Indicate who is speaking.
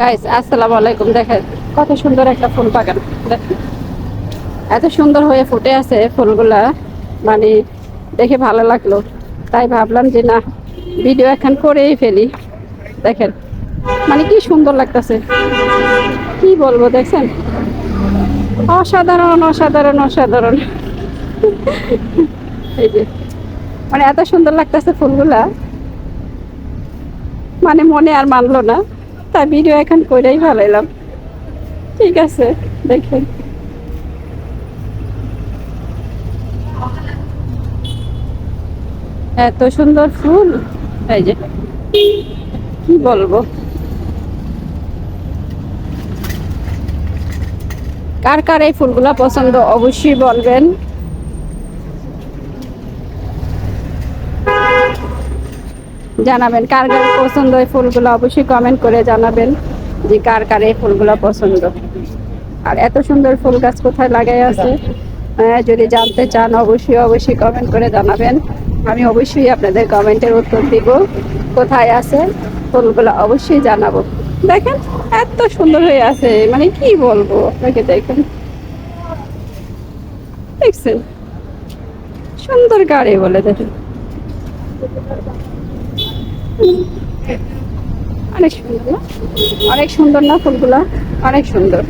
Speaker 1: Guys আসসালামু আলাইকুম। দেখেন, কত সুন্দর একটা ফুল বাগান। দেখেন, এত সুন্দর হয়ে ফুটে আছে ফুলগুলা। মানে দেখে ভালো লাগল। তাই ভাবলাম যে, না, ভিডিও এখন করেই ফেলি। দেখেন মানে কি সুন্দর লাগতেছে। কি বলব দেখছেন অসাধারণ অসাধারণ অসাধারণ। এই যে মানে এত সুন্দর লাগতেছে ফুলগুলা। মানে মনে আর মানলো না। তাই ভিডিও এখন কইরাই ভালাইলাম ঠিক আছে, দেখেন। এত সুন্দর ফুল। এই যে, কি বলব? কার কার এই ফুলগুলা পছন্দ অবশ্যই বলবেন। জানাবেন। কার কার পছন্দ এই ফুলগুলো অবশ্যই কমেন্ট করে জানাবেন যে কার কার এই ফুলগুলো পছন্দ। আর এত সুন্দর ফুল গাছ কোথায় লাগাই আছে? হ্যাঁ, যদি জানতে চান অবশ্যই অবশ্যই কমেন্ট করে জানাবেন। আমি অবশ্যই আপনাদের কমেন্টের উত্তর দিব। কোথায় আছে? ফুলগুলো অবশ্যই জানাব। দেখেন এত সুন্দর হয়ে আছে। মানে কি বলব? আপনাকে দেখেন। দেখছেন? সুন্দর গাড়ি বলে দেখেন। অনেক সুন্দর অনেক সুন্দর না ফুলগুলা অনেক সুন্দর.